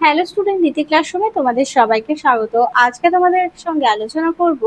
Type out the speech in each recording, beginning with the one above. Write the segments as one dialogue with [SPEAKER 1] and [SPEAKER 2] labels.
[SPEAKER 1] Hello student নীতি ক্লাসরুমে তোমাদের সবাইকে স্বাগত। আজকে তোমাদের সঙ্গে আলোচনা করব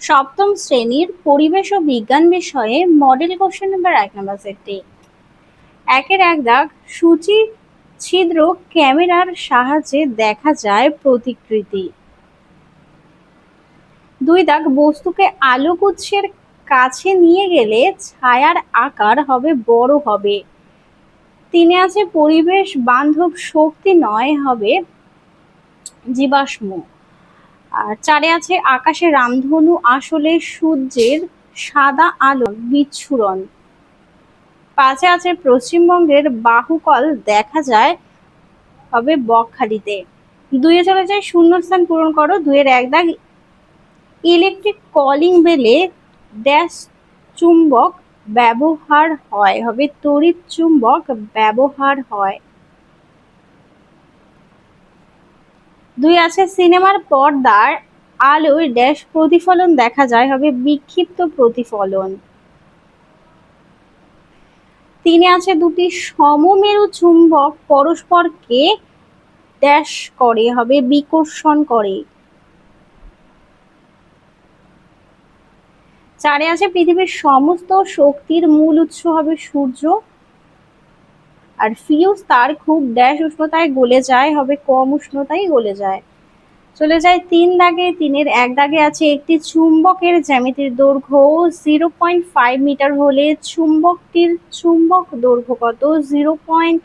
[SPEAKER 1] সপ্তম শ্রেণির পরিবেশ ও বিজ্ঞান বিষয়ে মডেল কোশ্চেন নাম্বার এক নম্বর সেটটি একের এক দাগ, সূচি ছিদ্র ক্যামেরার সাহায্যে দেখা যায় প্রতিকৃতি। দুই দাগ, বস্তুকে আলোকউৎসের কাছে নিয়ে গেলে ছায়ার আকার হবে, বড় হবে। তিনে আছে পরিবেশ বান্ধব শক্তি নয় হবে জীবাশ্ম। আর চারে আছে আকাশে রামধনু, আসলে সূর্যের সাদা আলো, বিচ্ছুরণ। পাঁচে আছে পশ্চিমবঙ্গের বাহুকল, দেখা যায় হবে বকখালিতে। দুইয়ে চলে যায় শূন্যস্থান পূরণ করো, দুইয়ের এক দাগ ইলেকট্রিক কলিং বেলে ড্যাশ চুম্বক ব্যবহার হয়, হবে তড়িৎ চুম্বক ব্যবহার হয়। দুই আছে, সিনেমার পর্দার আলোয় ড্যাশ প্রতিফলন দেখা যায়, হবে বিক্ষিপ্ত প্রতিফলন। তিনে আছে, দুটি সমমেরু চুম্বক পরস্পরকে ড্যাশ করে, হবে বিকর্ষণ করে। চারে আছে পৃথিবীর সমস্ত শক্তির মূল উৎস হবে সূর্য। আর ফিউজ তার খুব ড্যাশ উষ্ণতায় গলে যায়, হবে কম উষ্ণতায় গলে যায়। চলে যায় তিন দাগে, তিনের এক দাগে আছে একটি চুম্বকের জ্যামিতির দৈর্ঘ্য জিরো পয়েন্ট ফাইভ মিটার হলে চুম্বকটির চুম্বক দৈর্ঘ্য কত? Zero point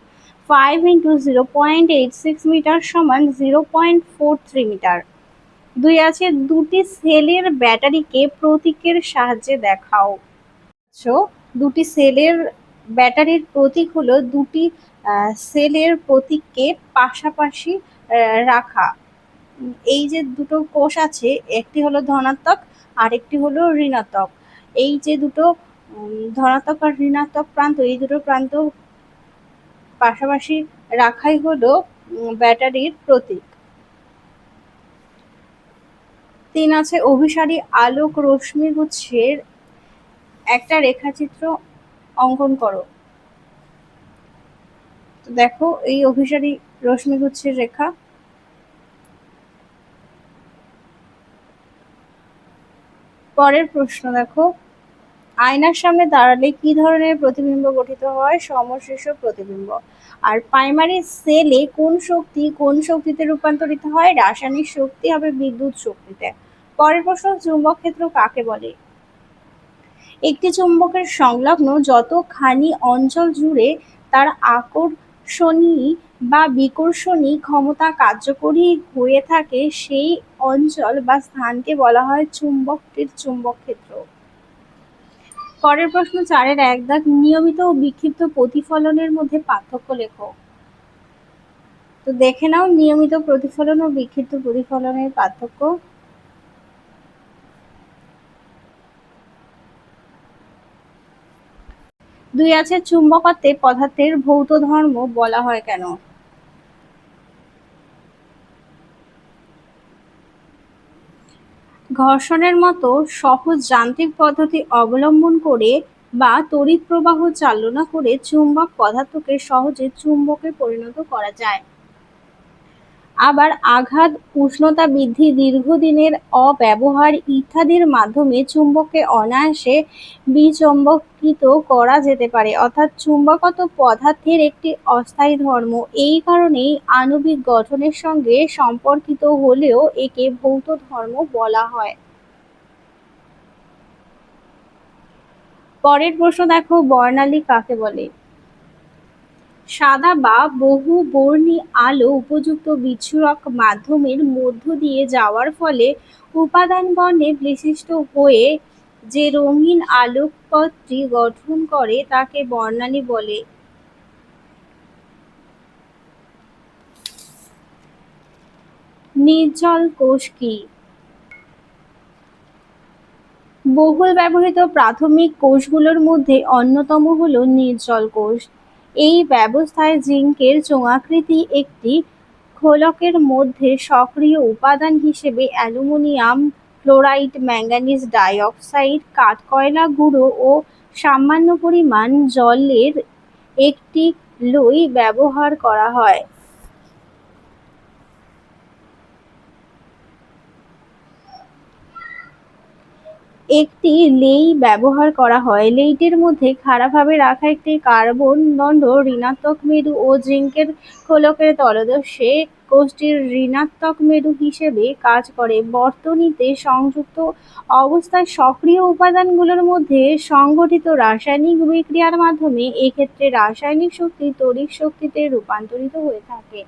[SPEAKER 1] five into zero point eight six metre সমান zero point four three metre. দুই আছে, দুটি সেলের ব্যাটারিকে প্রতীকের সাহায্যে দেখাও। সো দুটি সেলের ব্যাটারির প্রতীক হলো দুটি সেলের প্রতীককে পাশাপাশি রাখা। এই যে দুটো কোষ আছে, একটি হলো ধনাত্মক আর একটি হলো ঋণাত্মক। এই যে দুটো ধনাত্মক আর ঋণাত্মক প্রান্ত, এই দুটো প্রান্ত পাশাপাশি রাখাই হলো ব্যাটারির প্রতীক। তিন আছে অভিসারী আলোক রশ্মি গুচ্ছের একটা রেখাচিত্র অঙ্কন করো। দেখো, এই অভিসারী রশ্মি গুচ্ছের রেখা। পরের প্রশ্ন দেখো। আয়নার সামনে দাঁড়ালে কি ধরনের প্রতিবিম্ব গঠিত হয়? সমশীর্ষ প্রতিবিম্ব। আর প্রাইমারি সেলে কোন শক্তি কোন শক্তিতে রূপান্তরিত হয়? রাসায়নিক শক্তি হবে বিদ্যুৎ শক্তিতে। পরের প্রশ্ন, চুম্বক ক্ষেত্র কাকে বলে? একটি চুম্বকের সংলগ্ন যতখানি অঞ্চল জুড়ে তার আকর্ষণী বা বিকর্ষণী ক্ষমতা কার্যকরী হয়ে থাকে, সেই অঞ্চল বা স্থানকে বলা হয় চুম্বকটির চুম্বক ক্ষেত্র। পরের প্রশ্ন চারের এক দাগ নিয়মিত ও বিক্ষিপ্ত প্রতিফলনের মধ্যে পার্থক্য লেখো। তো দেখে নাও নিয়মিত প্রতিফলন ও বিক্ষিপ্ত প্রতিফলনের পার্থক্য। দুই আছে চুম্বকত্বে পদার্থের ভৌত ধর্ম বলা হয় কেন? ঘর্ষণের মতো সহজ যান্ত্রিক পদ্ধতি অবলম্বন করে বা তড়িৎ প্রবাহ চালনা করে চুম্বক পদার্থকে সহজে চুম্বকে পরিণত করা যায়। আবার আঘাত, উষ্ণতা বৃদ্ধি, দীর্ঘদিনের অব্যবহার ইত্যাদির মাধ্যমে চুম্বককে অনায়াসে বিচম্বকিত করা যেতে পারে। অর্থাৎ চুম্বকত পদার্থের একটি অস্থায়ী ধর্ম। এই কারণেই আণবিক গঠনের সঙ্গে সম্পর্কিত হলেও একে ভৌত ধর্ম বলা হয়। পরের প্রশ্ন দেখো, বর্ণালী কাকে বলে? সাদা বা বহু বর্ণী আলো উপযুক্ত বিচ্ছুরক মাধ্যমের মধ্য দিয়ে যাওয়ার ফলে উপাদান বর্ণে বিশিষ্ট হয়ে যে রঙিন আলোকপথটি গঠন করে তাকে বর্ণালী বলে। নির্জল কোষ কি? বহুল ব্যবহৃত প্রাথমিক কোষগুলোর মধ্যে অন্যতম হল নির্জল কোষ। এই ব্যবস্থায় জিঙ্কের চোঙাকৃতি একটি খোলকের মধ্যে সক্রিয় উপাদান হিসেবে অ্যালুমিনিয়াম ক্লোরাইড ম্যাঙ্গানিজ ডাইঅক্সাইড, কাঠকয়লা গুঁড়ো ও সামান্য পরিমাণ জলের একটি লই ব্যবহার করা হয়। একটি লেই ব্যবহার করা হয়। লেইটির মধ্যে খারাপভাবে রাখা একটি কার্বন দণ্ড ঋণাত্মক মেরু ও জিঙ্কের খোলকের তলদেশে কোষটির ঋণাত্মক মেরু হিসেবে কাজ করে। বর্তনীতে সংযুক্ত অবস্থায় সক্রিয় উপাদানগুলোর মধ্যে সংগঠিত রাসায়নিক বিক্রিয়ার মাধ্যমে এক্ষেত্রে রাসায়নিক শক্তি তড়িৎ শক্তিতে রূপান্তরিত হয়ে থাকে।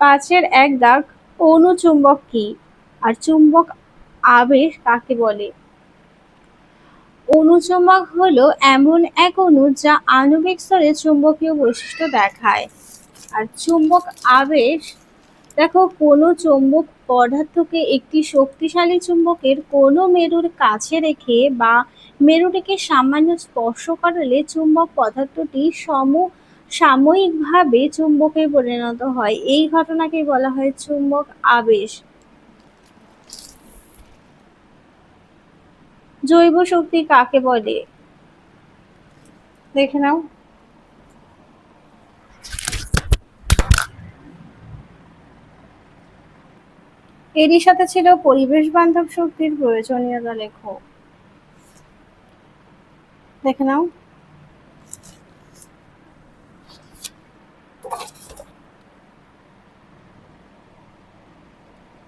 [SPEAKER 1] পাঁচের এক দাগ অনুচুম্বক কি? আর চুম্বক আবেশ কাকে বলে? অনুচুম্বক হলো এমন এক অণু যা আণবিক স্তরে চুম্বকীয় বৈশিষ্ট্য দেখায়। আর চুম্বক আবেশ, দেখো, কোনো চুম্বক পদার্থকে একটি শক্তিশালী চুম্বকের কোনো মেরুর কাছে রেখে বা মেরুটিকে সামান্য স্পর্শ করালে চুম্বক পদার্থটি সম সাময়িকভাবে চুম্বকে পরিণত হয়। এই ঘটনাকে বলা হয় চুম্বক আবেশ। জৈব শক্তি কাকে বলে? দেখে নাও। এরই সাথে ছিল পরিবেশ বান্ধব শক্তির প্রয়োজনীয়তা লেখো দেখে নাও।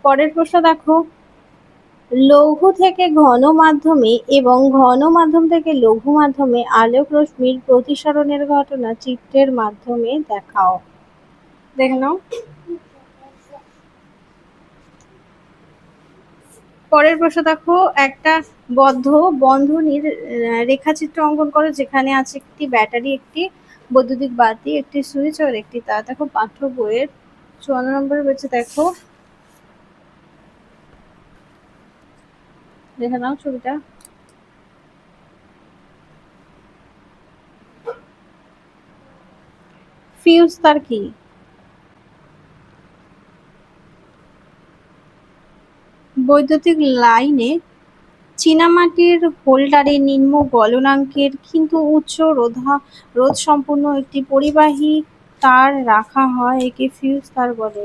[SPEAKER 1] পরের প্রশ্ন দেখো। লৌহ থেকে ঘন মাধ্যমে এবং ঘন মাধ্যম থেকে লঘু মাধ্যমে আলোক রশ্মির প্রতিসরণের ঘটনা চিত্রের মাধ্যমে দেখাও। দেখে নাও। পরের প্রশ্ন দেখো, একটা বদ্ধ বন্ধনীর রেখাচিত্র অঙ্কন করো, যেখানে আছে একটি ব্যাটারি, একটি বৈদ্যুতিক বাতি, একটি সুইচ আর একটি তার। দেখো পাঠ্য বইয়ের চুয়ান্ন নম্বরে রয়েছে, দেখো। দেখে নাও ছবিটা। ফিউজ তার কি? বৈদ্যুতিক লাইনে চীনামাটির হোল্ডারে নিম্ন গলনাঙ্কের কিন্তু উচ্চ রোধা, রোধ সম্পূর্ণ একটি পরিবাহী তার রাখা হয়, একে ফিউজ তার বলে।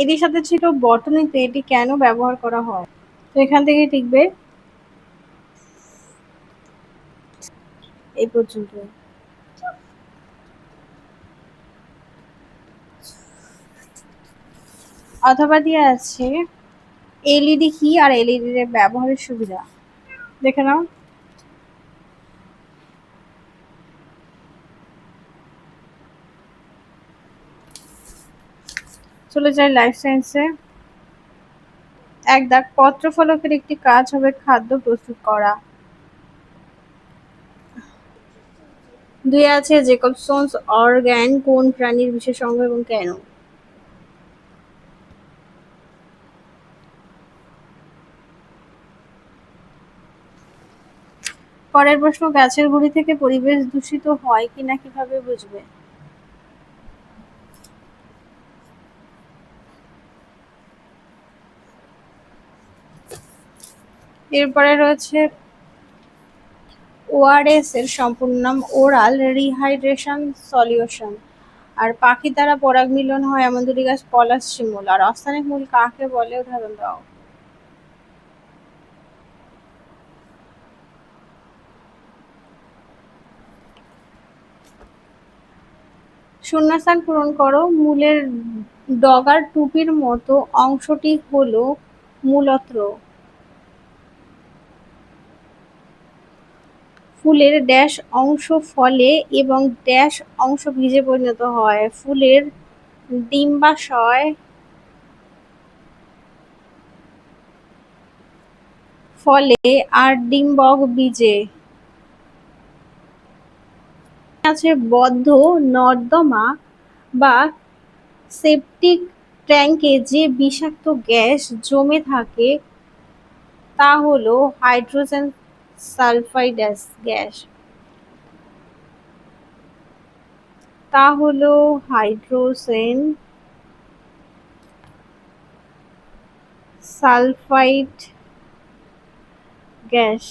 [SPEAKER 1] এটির সাথে ছিল বটনীতে এটি কেন ব্যবহার করা হয়? এখান থেকে টিকবে। এই পর্যন্ত। অথবা দিয়ে আছে এলইডি কি আর এলইডি এর ব্যবহারের সুবিধা? দেখে নাও। চলে যাই লাইফ সায়েন্সে এক দাগ পত্রফলকের একটি কাজ হবে খাদ্য প্রস্তুত করা। দুই আছে জেকবসন্স অর্গ্যান কোন প্রাণীর বিশেষ অঙ্গ এবং কেন? পরের প্রশ্ন, গাছের গুড়ি থেকে পরিবেশ দূষিত হয় কিনা কীভাবে বুঝবে? এরপরে রয়েছে ওআরএস এর সম্পূর্ণ নাম ওরাল রিহাইড্রেশন সলিউশন। আর পাখি দ্বারা পরাগ মিলন হয় এমন দুটি গাছ পলাশ শিমুল। আর অস্থানিক মূল কাকে বলে উদাহরণ দাও। শূন্যস্থান পূরণ করো। মূলের ডগার টুপির মতো অংশটি হলো মূলত্র। ফুলের ড্যাশ অংশ ফলে এবং ড্যাশ অংশ বীজে পরিণত হয়। ফুলের ডিম্বাশয় ফলে আর ডিম্বক বীজে আছে বদ্ধ নর্দমা বা সেপটিক ট্যাঙ্কে যে বিষাক্ত গ্যাস জমে থাকে, তা হলো হাইড্রোজেন সালফাইড গ্যাস। তা হলো হাইড্রোজেন সালফাইড গ্যাস।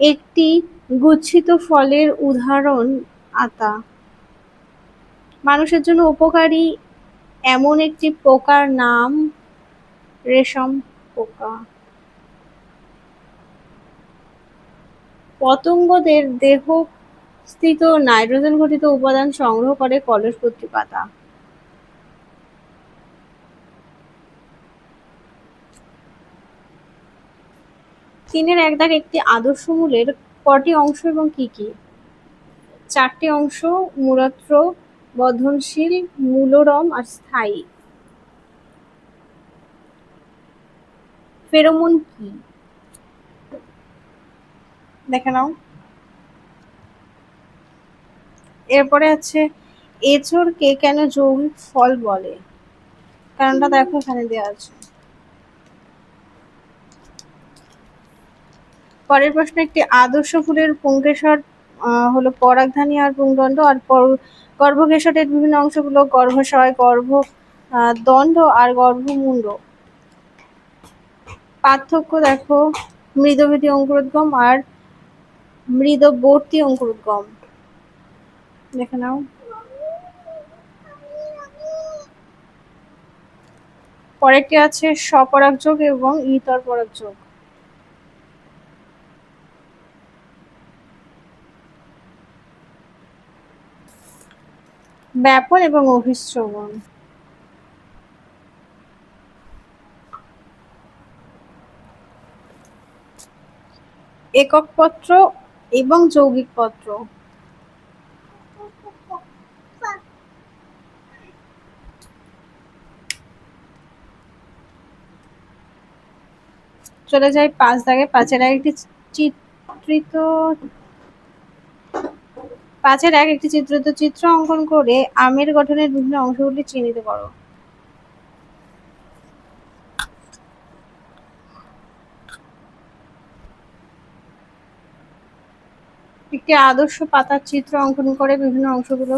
[SPEAKER 1] একটি গুচ্ছিত ফলের উদাহরণ আতা। মানুষের জন্য উপকারী এমন একটি পোকার নাম রেশম পোকা। পতঙ্গদের দেহ স্থিত নাইট্রোজেন ঘটিত উপাদান সংগ্রহ করে কলসপত্রী পাতা তিনের এক দাগ একটি আদর্শ মূলের কটি অংশ এবং কি কি? চারটি অংশ, মূলত্র বর্ধনশীল মূলরম আর স্থায়ী। ফেরোমন কি? দেখে নাও। এরপরে আছে এঁচড়কে কেন যৌগিক ফল বলে? কারণটা দেখো এখানে দেওয়া আছে। পরের প্রশ্ন একটি আদর্শ ফুলের আহ, হলো পরাগধানী আর পুংদণ্ড আর গর্ভকেশরের বিভিন্ন অংশগুলো গর্ভাশয় গর্ভ আহ, দণ্ড আর গর্ভমুণ্ড। পার্থক্য দেখো মৃদভেদী অঙ্কুরোদ্গম আর মৃদবর্তী অঙ্কুরোদ্গম। দেখে নাও। পরেরটি আছে স্বপরাগযোগ এবং ইতর পরাগযোগ ব্যাপন এবং অভিশ্রবণ। একক পত্র এবং যৌগিক পত্র। চলে যাই পাঁচ দাগে। পাঁচের এক একটি চিত্রিত পাঁচের এক একটি চিত্রিত চিত্র অঙ্কন করে আমের গঠনের বিভিন্ন অংশগুলি চিহ্নিত করো। একটি আদর্শ পাতার চিত্র অঙ্কন করে বিভিন্ন অংশগুলো